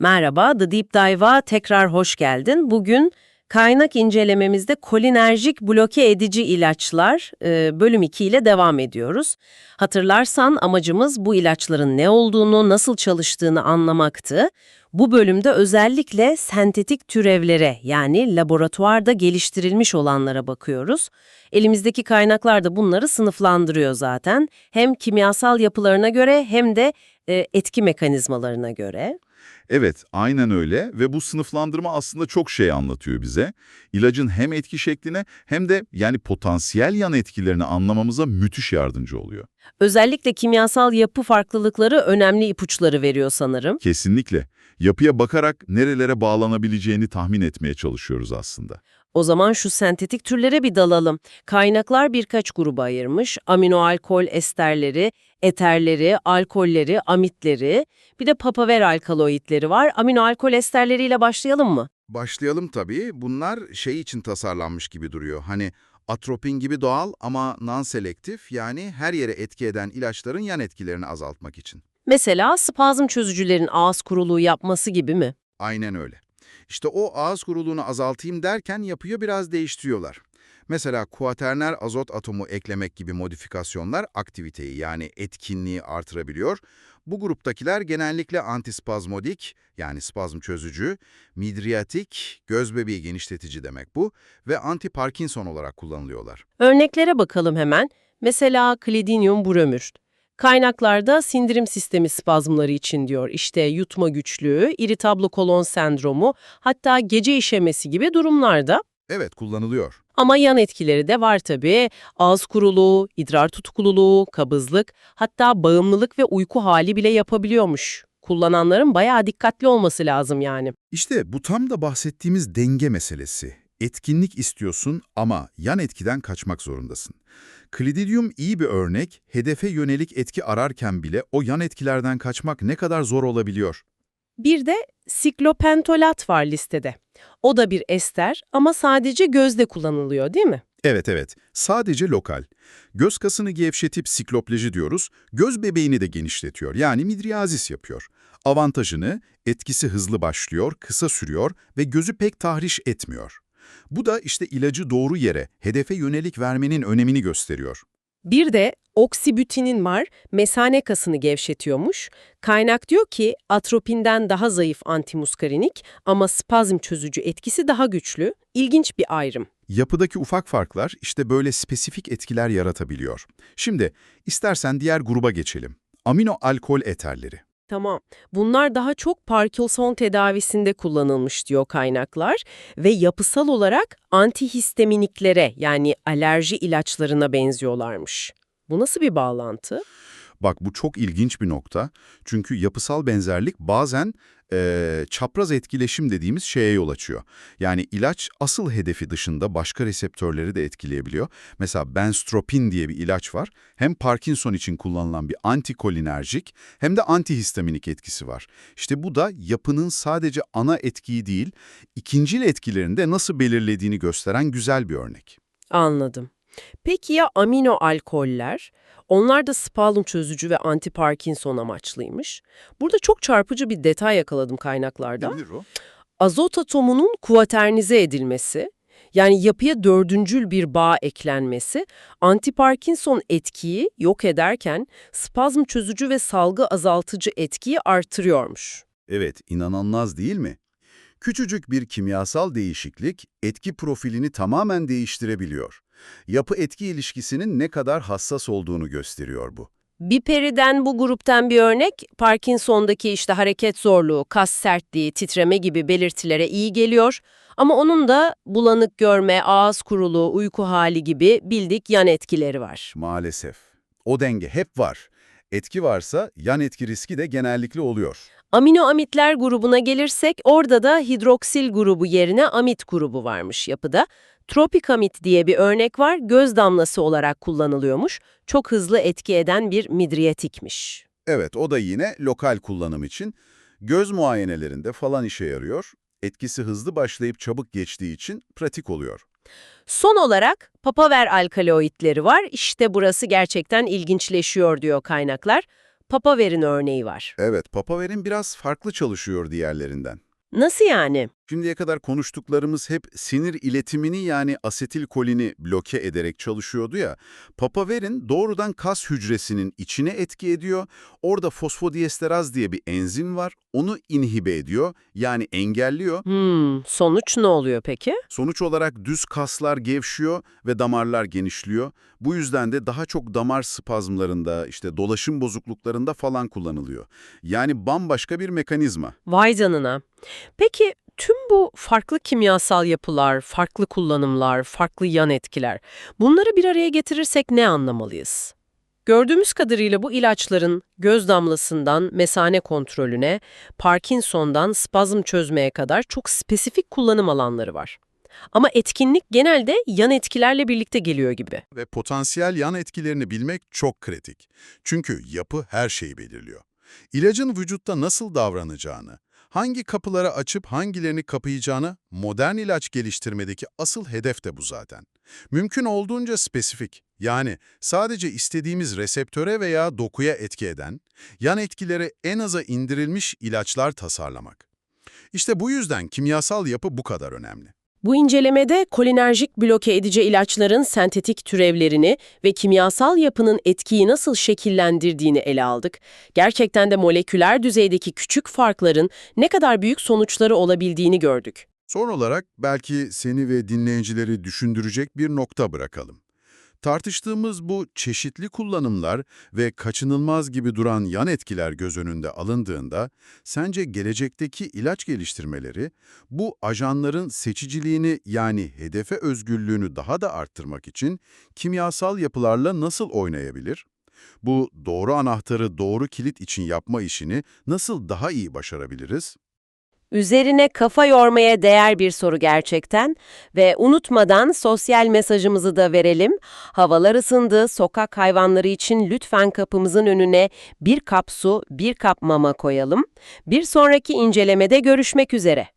Merhaba, The Deep Dive'a tekrar hoş geldin. Bugün kaynak incelememizde kolinerjik bloke edici ilaçlar e, bölüm 2 ile devam ediyoruz. Hatırlarsan amacımız bu ilaçların ne olduğunu, nasıl çalıştığını anlamaktı. Bu bölümde özellikle sentetik türevlere yani laboratuvarda geliştirilmiş olanlara bakıyoruz. Elimizdeki kaynaklar da bunları sınıflandırıyor zaten. Hem kimyasal yapılarına göre hem de e, etki mekanizmalarına göre. Evet, aynen öyle ve bu sınıflandırma aslında çok şey anlatıyor bize. İlacın hem etki şekline hem de yani potansiyel yan etkilerini anlamamıza müthiş yardımcı oluyor. Özellikle kimyasal yapı farklılıkları önemli ipuçları veriyor sanırım. Kesinlikle. Yapıya bakarak nerelere bağlanabileceğini tahmin etmeye çalışıyoruz aslında. O zaman şu sentetik türlere bir dalalım. Kaynaklar birkaç gruba ayırmış. Aminoalkol esterleri, eterleri, alkolleri, amitleri, bir de papaver alkaloidleri var. Aminoalkol esterleriyle başlayalım mı? Başlayalım tabii. Bunlar şey için tasarlanmış gibi duruyor. Hani atropin gibi doğal ama non-selektif yani her yere etki eden ilaçların yan etkilerini azaltmak için. Mesela spazm çözücülerin ağız kuruluğu yapması gibi mi? Aynen öyle. İşte o ağız kuruluğunu azaltayım derken yapıyı biraz değiştiriyorlar. Mesela kuaterner azot atomu eklemek gibi modifikasyonlar aktiviteyi yani etkinliği artırabiliyor. Bu gruptakiler genellikle antispazmodik yani spazm çözücü, midriatik, göz bebeği genişletici demek bu ve anti-Parkinson olarak kullanılıyorlar. Örneklere bakalım hemen. Mesela Clidinium bromür. Kaynaklarda sindirim sistemi spazmları için diyor. İşte yutma güçlüğü, iritablo kolon sendromu, hatta gece işemesi gibi durumlarda. Evet kullanılıyor. Ama yan etkileri de var tabii. Ağız kuruluğu, idrar tutkululuğu, kabızlık, hatta bağımlılık ve uyku hali bile yapabiliyormuş. Kullananların bayağı dikkatli olması lazım yani. İşte bu tam da bahsettiğimiz denge meselesi. Etkinlik istiyorsun ama yan etkiden kaçmak zorundasın. Klididium iyi bir örnek, hedefe yönelik etki ararken bile o yan etkilerden kaçmak ne kadar zor olabiliyor. Bir de siklopentolat var listede. O da bir ester ama sadece gözde kullanılıyor değil mi? Evet evet, sadece lokal. Göz kasını gevşetip siklopleji diyoruz, göz bebeğini de genişletiyor yani midriazis yapıyor. Avantajını, etkisi hızlı başlıyor, kısa sürüyor ve gözü pek tahriş etmiyor. Bu da işte ilacı doğru yere, hedefe yönelik vermenin önemini gösteriyor. Bir de oksibütinin var, mesane kasını gevşetiyormuş. Kaynak diyor ki atropinden daha zayıf antimuskarinik ama spazm çözücü etkisi daha güçlü. İlginç bir ayrım. Yapıdaki ufak farklar işte böyle spesifik etkiler yaratabiliyor. Şimdi istersen diğer gruba geçelim. Amino alkol eterleri. Tamam. Bunlar daha çok Parkinson tedavisinde kullanılmış diyor kaynaklar ve yapısal olarak antihistaminiklere yani alerji ilaçlarına benziyorlarmış. Bu nasıl bir bağlantı? Bak bu çok ilginç bir nokta. Çünkü yapısal benzerlik bazen eee, çapraz etkileşim dediğimiz şeye yol açıyor. Yani ilaç asıl hedefi dışında başka reseptörleri de etkileyebiliyor. Mesela benstropin diye bir ilaç var. Hem Parkinson için kullanılan bir antikolinerjik hem de antihistaminik etkisi var. İşte bu da yapının sadece ana etkiyi değil, ikincil etkilerini de nasıl belirlediğini gösteren güzel bir örnek. Anladım. Peki ya amino alkoller? Onlar da spalm çözücü ve anti-Parkinson amaçlıymış. Burada çok çarpıcı bir detay yakaladım kaynaklarda. Nedir o? Azot atomunun kuaternize edilmesi, yani yapıya dördüncül bir bağ eklenmesi, anti-Parkinson etkiyi yok ederken spazm çözücü ve salgı azaltıcı etkiyi artırıyormuş. Evet, inanılmaz değil mi? Küçücük bir kimyasal değişiklik etki profilini tamamen değiştirebiliyor. Yapı-etki ilişkisinin ne kadar hassas olduğunu gösteriyor bu. Biperiden bu gruptan bir örnek, Parkinson'daki işte hareket zorluğu, kas sertliği, titreme gibi belirtilere iyi geliyor. Ama onun da bulanık görme, ağız kuruluğu, uyku hali gibi bildik yan etkileri var. Maalesef. O denge hep var. Etki varsa yan etki riski de genellikle oluyor. Aminoamitler grubuna gelirsek orada da hidroksil grubu yerine amit grubu varmış yapıda. Tropikamit diye bir örnek var, göz damlası olarak kullanılıyormuş. Çok hızlı etki eden bir midriyatikmiş. Evet, o da yine lokal kullanım için. Göz muayenelerinde falan işe yarıyor. Etkisi hızlı başlayıp çabuk geçtiği için pratik oluyor. Son olarak papaver alkaloidleri var. İşte burası gerçekten ilginçleşiyor diyor kaynaklar. Papaverin örneği var. Evet, papaverin biraz farklı çalışıyor diğerlerinden. Nasıl yani? Şimdiye kadar konuştuklarımız hep sinir iletimini yani asetilkolini bloke ederek çalışıyordu ya. Papaverin doğrudan kas hücresinin içine etki ediyor. Orada fosfodiesteraz diye bir enzim var. Onu inhibe ediyor yani engelliyor. Hmm, sonuç ne oluyor peki? Sonuç olarak düz kaslar gevşiyor ve damarlar genişliyor. Bu yüzden de daha çok damar spazmlarında, işte dolaşım bozukluklarında falan kullanılıyor. Yani bambaşka bir mekanizma. Vay canına. Peki tüm bu farklı kimyasal yapılar, farklı kullanımlar, farklı yan etkiler bunları bir araya getirirsek ne anlamalıyız? Gördüğümüz kadarıyla bu ilaçların göz damlasından mesane kontrolüne, Parkinson'dan spazm çözmeye kadar çok spesifik kullanım alanları var. Ama etkinlik genelde yan etkilerle birlikte geliyor gibi. ve potansiyel yan etkilerini bilmek çok kritik. Çünkü yapı her şeyi belirliyor. İlacın vücutta nasıl davranacağını, hangi kapıları açıp hangilerini kapayacağını modern ilaç geliştirmedeki asıl hedef de bu zaten. Mümkün olduğunca spesifik, yani sadece istediğimiz reseptöre veya dokuya etki eden, yan etkileri en aza indirilmiş ilaçlar tasarlamak. İşte bu yüzden kimyasal yapı bu kadar önemli. Bu incelemede kolinerjik bloke edici ilaçların sentetik türevlerini ve kimyasal yapının etkiyi nasıl şekillendirdiğini ele aldık. Gerçekten de moleküler düzeydeki küçük farkların ne kadar büyük sonuçları olabildiğini gördük. Son olarak belki seni ve dinleyicileri düşündürecek bir nokta bırakalım. Tartıştığımız bu çeşitli kullanımlar ve kaçınılmaz gibi duran yan etkiler göz önünde alındığında, sence gelecekteki ilaç geliştirmeleri bu ajanların seçiciliğini yani hedefe özgürlüğünü daha da arttırmak için kimyasal yapılarla nasıl oynayabilir? Bu doğru anahtarı doğru kilit için yapma işini nasıl daha iyi başarabiliriz? Üzerine kafa yormaya değer bir soru gerçekten ve unutmadan sosyal mesajımızı da verelim. Havalar ısındı, sokak hayvanları için lütfen kapımızın önüne bir kap su, bir kap mama koyalım. Bir sonraki incelemede görüşmek üzere.